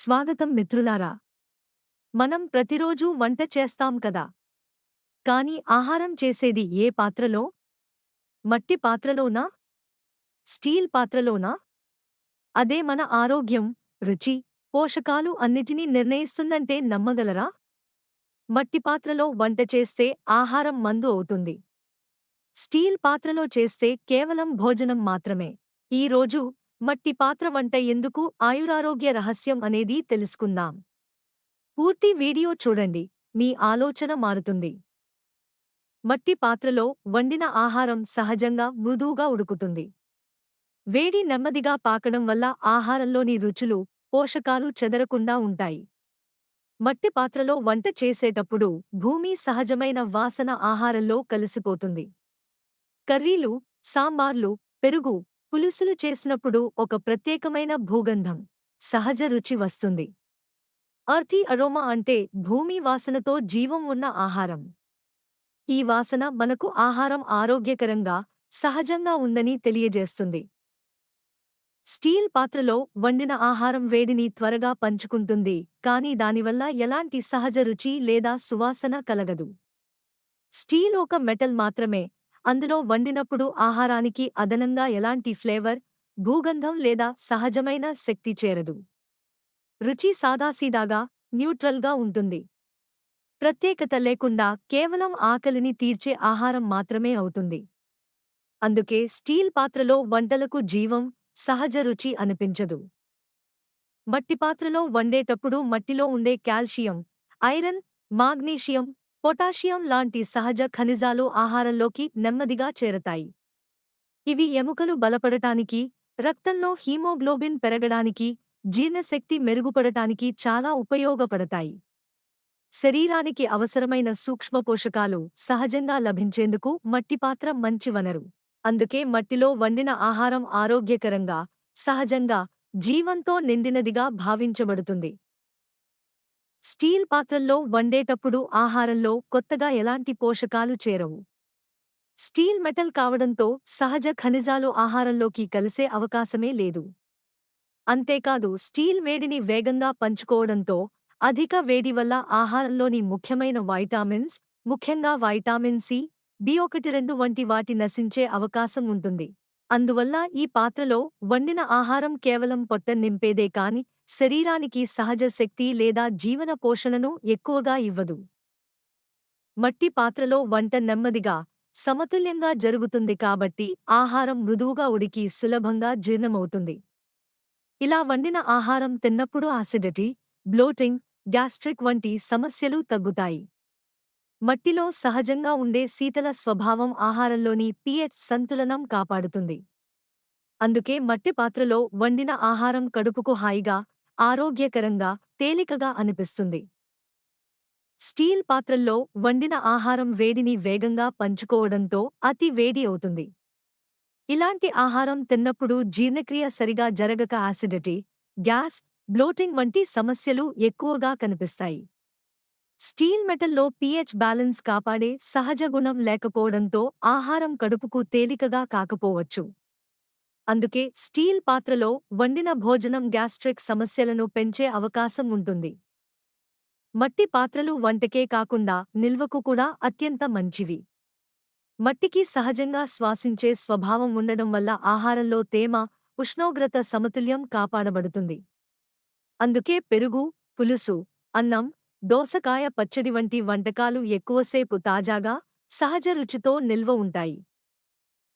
స్వాగతం మిత్రులారా. మనం ప్రతిరోజూ వంట చేస్తాం కదా. కాని ఆహారం చేసేది ఏ పాత్రలో? మట్టి పాత్రలోనా? స్టీల్ పాత్రలోనా? అదే మన ఆరోగ్యం రుచి పోషకాలు అన్నిటినీ నిర్ణయిస్తుందంటే నమ్మగలరా? మట్టి పాత్రలో వంట చేస్తే ఆహారం మందు అవుతుంది. స్టీల్ పాత్రలో చేస్తే కేవలం భోజనం మాత్రమే. ఈ రోజు మట్టి పాత్ర వంట ఎందుకు ఆయురారోగ్య రహస్యం అనేది తెలుసుకుందాం. పూర్తి వీడియో చూడండి మీ ఆలోచన మారుతుంది. మట్టి పాత్రలో వండిన ఆహారం సహజంగా మృదువుగా ఉడుకుతుంది. వేడి నెమ్మదిగా పాకడం వల్ల ఆహారంలోని రుచులు పోషకాలు చెదరకుండా ఉంటాయి. మట్టి పాత్రలో వంట చేసేటప్పుడు భూమి సహజమైన వాసన ఆహారంలో కలిసిపోతుంది. కర్రీలు సాంబార్లు పెరుగు పులుసులు చేసినప్పుడు ఒక ప్రత్యేకమైన భూగంధం సహజ రుచి వస్తుంది. అర్థీ అరోమా అంటే భూమి వాసనతో జీవం ఉన్న ఆహారం. ఈ వాసన మనకు ఆహారం ఆరోగ్యకరంగా సహజంగా ఉందని తెలియజేస్తుంది. స్టీల్ పాత్రలో వండిన ఆహారం వేడిని త్వరగా పంచుకుంటుంది కానీ దానివల్ల ఎలాంటి సహజ రుచి లేదా సువాసన కలగదు. స్టీల్ ఒక మెటల్ మాత్రమే అందులో వండినప్పుడు ఆహారానికి అదనంగా ఎలాంటి ఫ్లేవర్ భూగంధం లేదా సహజమైన శక్తి చేరదు. రుచి సాదాసీదాగా న్యూట్రల్గా ఉంటుంది. ప్రత్యేకత లేకుండా కేవలం ఆకలిని తీర్చే ఆహారం మాత్రమే అవుతుంది. అందుకే స్టీల్ పాత్రలో వంటలకు జీవం సహజ రుచి అనిపించదు. మట్టి పాత్రలో వండేటప్పుడు మట్టిలో ఉండే కాల్షియం ఐరన్ మాగ్నీషియం పొటాషియం లాంటి సహజ ఖనిజాలు ఆహారంలోకి నెమ్మదిగా చేరతాయి. ఇవి ఎముకలు బలపడటానికి రక్తంలో హీమోగ్లోబిన్ పెరగడానికి జీర్ణశక్తి మెరుగుపడటానికి చాలా ఉపయోగపడతాయి. శరీరానికి అవసరమైన సూక్ష్మ పోషకాలు సహజంగా లభించేందుకు మట్టిపాత్ర మంచి వనరు అందుకే మట్టిలో వండిన ఆహారం ఆరోగ్యకరంగా సహజంగా జీవంతో నిండినదిగా భావించబడుతుంది. స్టీల్ పాత్రల్లో వండేటప్పుడు ఆహారంలో కొత్తగా ఎలాంటి పోషకాలు చేరవు? స్టీల్ మెటల్ కావడంతో సహజ ఖనిజాలు ఆహారంలోకి కలిసే అవకాశమే లేదు. అంతేకాదు స్టీల్ వేడిని వేగంగా పంచుకోవడంతో అధిక వేడి వల్ల ఆహారంలోని ముఖ్యమైన వైటామిన్స్ ముఖ్యంగా వైటామిన్ సి బి ఒకటి రెండు వంటి వాటి నశించే అవకాశం ఉంటుంది. అందువల్ల ఈ పాత్రలో వండిన ఆహారం కేవలం పొట్ట నింపేదే కాని శరీరానికి సహజ శక్తి లేదా జీవన పోషణను ఎక్కువగా ఇవ్వదు. మట్టి పాత్రలో వంట నెమ్మదిగా సమతుల్యంగా జరుగుతుంది కాబట్టి ఆహారం మృదువుగా ఉడికి సులభంగా జీర్ణమవుతుంది. ఇలా వండిన ఆహారం తిన్నప్పుడు ఆసిడిటీ బ్లోటింగ్ గ్యాస్ట్రిక్ వంటి సమస్యలు తగ్గుతాయి. మట్టిలో సహజంగా ఉండే శీతల స్వభావం ఆహారంలోని పిహెచ్ సంతులనం కాపాడుతుంది. అందుకే మట్టి పాత్రలో వండిన ఆహారం కడుపుకు హాయిగా ఆరోగ్యకరంగా తేలికగా అనిపిస్తుంది. స్టీల్ పాత్రల్లో వండిన ఆహారం వేడిని వేగంగా పంచుకోవడంతో అతి వేడి అవుతుంది. ఇలాంటి ఆహారం తిన్నప్పుడు జీర్ణక్రియ సరిగా జరగక యాసిడిటీ గ్యాస్ బ్లోటింగ్ వంటి సమస్యలు ఎక్కువగా కనిపిస్తాయి. స్టీల్ మెటల్లో పీహెచ్ బ్యాలెన్స్ కాపాడే సహజ గుణం లేకపోవడంతో ఆహారం కడుపుకు తేలికగా కాకపోవచ్చు. అందుకే స్టీల్ పాత్రలో వండిన భోజనం గ్యాస్ట్రిక్ సమస్యలను పెంచే అవకాశం ఉంటుంది. మట్టి పాత్రలు వంటకే కాకుండా నిల్వకు కూడా అత్యంత మంచివి. మట్టికి సహజంగా శ్వాసించే స్వభావం ఉండడం వల్ల ఆహారంలో తేమ ఉష్ణోగ్రత సమతుల్యం కాపాడబడుతుంది. అందుకే పెరుగు పులుసు అన్నం దోసకాయ పచ్చడి వంటి వంటకాలు ఎక్కువసేపు తాజాగా సహజ రుచితో నిల్వ ఉంటాయి.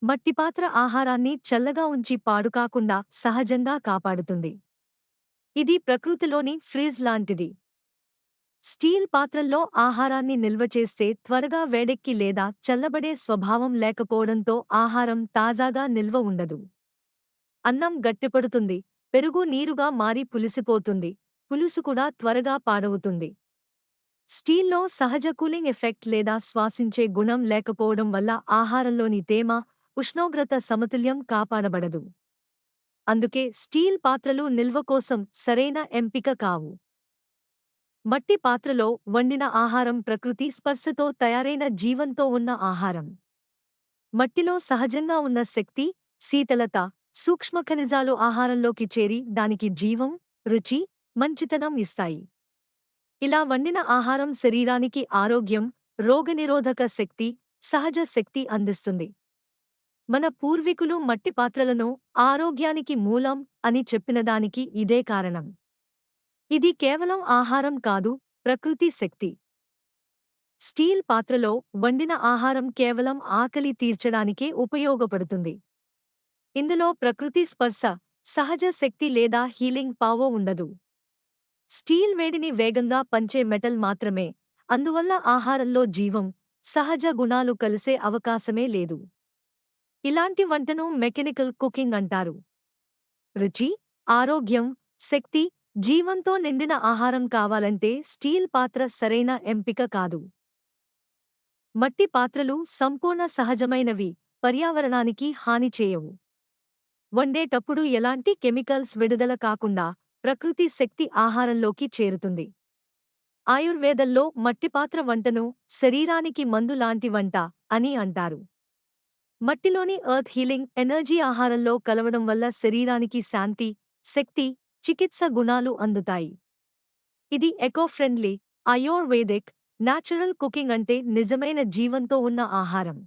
మట్టిపాత్ర ఆహారాన్ని చల్లగా ఉంచి పాడుకాకుండా సహజంగా కాపాడుతుంది. ఇది ప్రకృతిలోని ఫ్రీజ్ లాంటిది. స్టీల్ పాత్రల్లో ఆహారాన్ని నిల్వ చేస్తే త్వరగా వేడెక్కి లేదా చల్లబడే స్వభావం లేకపోవడంతో ఆహారం తాజాగా నిల్వ ఉండదు. అన్నం గట్టిపడుతుంది పెరుగు నీరుగా మారి పులిసిపోతుంది పులుసు కూడా త్వరగా పాడవుతుంది. స్టీల్లో సహజ కూలింగ్ ఎఫెక్ట్ లేదా శ్వాసించే గుణం లేకపోవడం వల్ల ఆహారంలోని తేమ ఉష్ణోగ్రత సమతుల్యం కాపాడబడదు. అందుకే స్టీల్ పాత్రలు నిల్వ కోసం సరైన ఎంపిక కావు. మట్టి పాత్రలో వండిన ఆహారం ప్రకృతి స్పర్శతో తయారైన జీవంతో ఉన్న ఆహారం. మట్టిలో సహజంగా ఉన్న శక్తి శీతలత సూక్ష్మ ఖనిజాలు ఆహారంలోకి చేరి దానికి జీవం రుచి మంచితనం ఇస్తాయి. ఇలా వండిన ఆహారం శరీరానికి ఆరోగ్యం రోగనిరోధక శక్తి సహజ శక్తి అందిస్తుంది. మన పూర్వీకులు మట్టి పాత్రలను ఆరోగ్యానికి మూలం అని చెప్పినదానికి ఇదే కారణం. ఇది కేవలం ఆహారం కాదు ప్రకృతి శక్తి. స్టీల్ పాత్రలో వండిన ఆహారం కేవలం ఆకలి తీర్చడానికే ఉపయోగపడుతుంది. ఇందులో ప్రకృతి స్పర్శ సహజ శక్తి లేదా హీలింగ్ పావో ఉండదు. స్టీల్ వేడిని వేగంగా పంచే మెటల్ మాత్రమే అందువల్ల ఆహారంలో జీవం సహజ గుణాలు కలిసే అవకాశమే లేదు. ఇలాంటి వంటను మెకానికల్ కుకింగ్ అంటారు. రుచి ఆరోగ్యం శక్తి జీవంతో నిండిన ఆహారం కావాలంటే స్టీల్ పాత్ర సరైన ఎంపిక కాదు. మట్టి పాత్రలు సంపూర్ణ సహజమైనవి పర్యావరణానికి హాని చేయవు. వండేటప్పుడు ఎలాంటి కెమికల్స్ విడుదల కాకుండా ప్రకృతి శక్తి ఆహారంలోకి చేరుతుంది. ఆయుర్వేదంలో మట్టిపాత్ర వంటను శరీరానికి మందులాంటి వంట అని అంటారు. మట్టిలోని ఎర్త్ హీలింగ్ ఎనర్జీ ఆహారంలో కలవడం వల్ల శరీరానికి శాంతి శక్తి చికిత్స గుణాలు అందుతాయి. ఇది eco friendly ayurvedic natural cooking అంటే నిజమైన జీవంతో ఉన్న ఆహారం.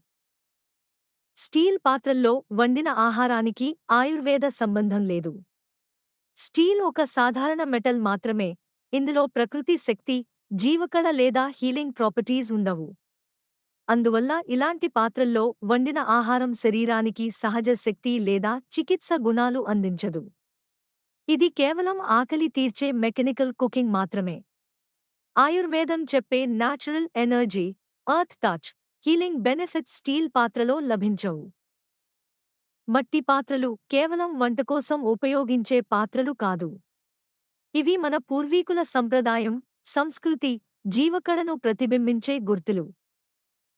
స్టీల్ పాత్రల్లో వండిన ఆహారానికి ఆయుర్వేద సంబంధం లేదు. స్టీల్ ఒక సాధారణ మెటల్ మాత్రమే ఇందులో ప్రకృతి శక్తి జీవకళ లేదా హీలింగ్ ప్రాపర్టీస్ ఉండవు. అందువల్ల ఇలాంటి పాత్రల్లో వండిన ఆహారం శరీరానికి సహజ శక్తి లేదా చికిత్స గుణాలు అందించదు. ఇది కేవలం ఆకలి తీర్చే మెకానికల్ కుకింగ్ మాత్రమే. ఆయుర్వేదం చెప్పే natural energy earth touch healing benefits steel పాత్రలో లభించవు. మట్టి పాత్రలు కేవలం వంట కోసం ఉపయోగించే పాత్రలు కాదు. ఇవి మన పూర్వీకుల సంప్రదాయం సంస్కృతి జీవకళను ప్రతిబింబించే గుర్తులు.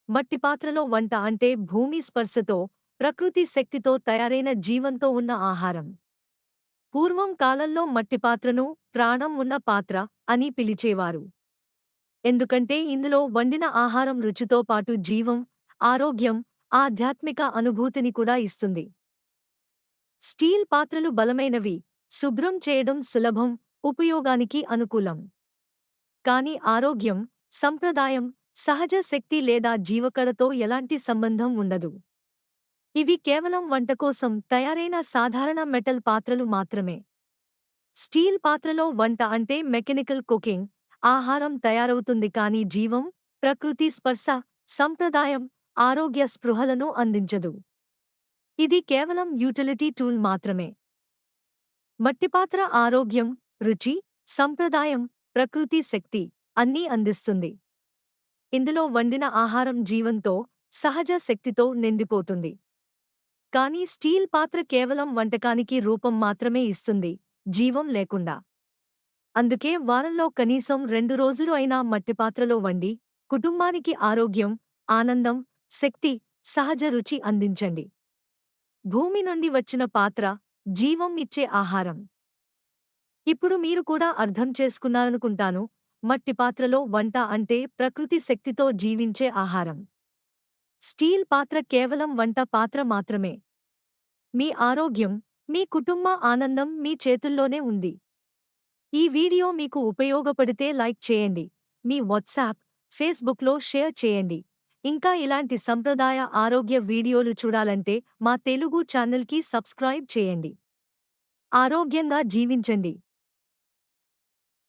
మట్టి పాత్రలో వంట అంటే భూమి స్పర్శతో ప్రకృతి శక్తితో తయారైన జీవంతో ఉన్న ఆహారం. పూర్వం కాలంలో మట్టి పాత్రను ప్రాణం ఉన్న పాత్ర అని పిలిచేవారు. ఎందుకంటే ఇందులో వండిన ఆహారం రుచితో పాటు జీవం ఆరోగ్యం ఆధ్యాత్మిక అనుభూతిని కూడా ఇస్తుంది. స్టీల్ పాత్రలు బలమైనవి శుభ్రం చేయడం సులభం ఉపయోగానికి అనుకూలం. కాని ఆరోగ్యం సంప్రదాయం సహజ శక్తి లేదా జీవకళతో ఎలాంటి సంబంధం ఉండదు. ఇవి కేవలం వంట కోసం తయారైన సాధారణ మెటల్ పాత్రలు మాత్రమే. స్టీల్ పాత్రలో వంట అంటే మెకానికల్ కుకింగ్ ఆహారం తయారవుతుంది కానీ జీవం ప్రకృతి స్పర్శ సంప్రదాయం ఆరోగ్య స్పృహలను అందించదు. ఇది కేవలం యూటిలిటీ టూల్ మాత్రమే. మట్టిపాత్ర ఆరోగ్యం రుచి సంప్రదాయం ప్రకృతి శక్తి అన్నీ అందిస్తుంది. ఇందులో వండిన ఆహారం జీవంతో సహజ శక్తితో నిండిపోతుంది. కానీ స్టీల్ పాత్ర కేవలం వంటకానికి రూపం మాత్రమే ఇస్తుంది జీవం లేకుండా. అందుకే వారంలో కనీసం రెండు రోజులు అయినా మట్టిపాత్రలో వండి కుటుంబానికి ఆరోగ్యం ఆనందం శక్తి సహజ రుచి అందించండి. భూమి నుండి వచ్చిన పాత్ర జీవం ఇచ్చే ఆహారం. ఇప్పుడు మీరు కూడా అర్థం చేసుకున్నారనుకుంటాను మట్టి పాత్రలో వంట అంటే ప్రకృతి శక్తితో జీవించే ఆహారం. స్టీల్ పాత్ర కేవలం వంట పాత్ర మాత్రమే. మీ ఆరోగ్యం మీ కుటుంబ ఆనందం మీ చేతుల్లోనే ఉంది. ఈ వీడియో మీకు ఉపయోగపడితే లైక్ చేయండి మీ వాట్సాప్ ఫేస్బుక్లో షేర్ చేయండి. ఇంకా ఇలాంటి సంప్రదాయ ఆరోగ్య వీడియోలు చూడాలంటే మా తెలుగు ఛానల్కి సబ్స్క్రైబ్ చేయండి. ఆరోగ్యంగా జీవించండి.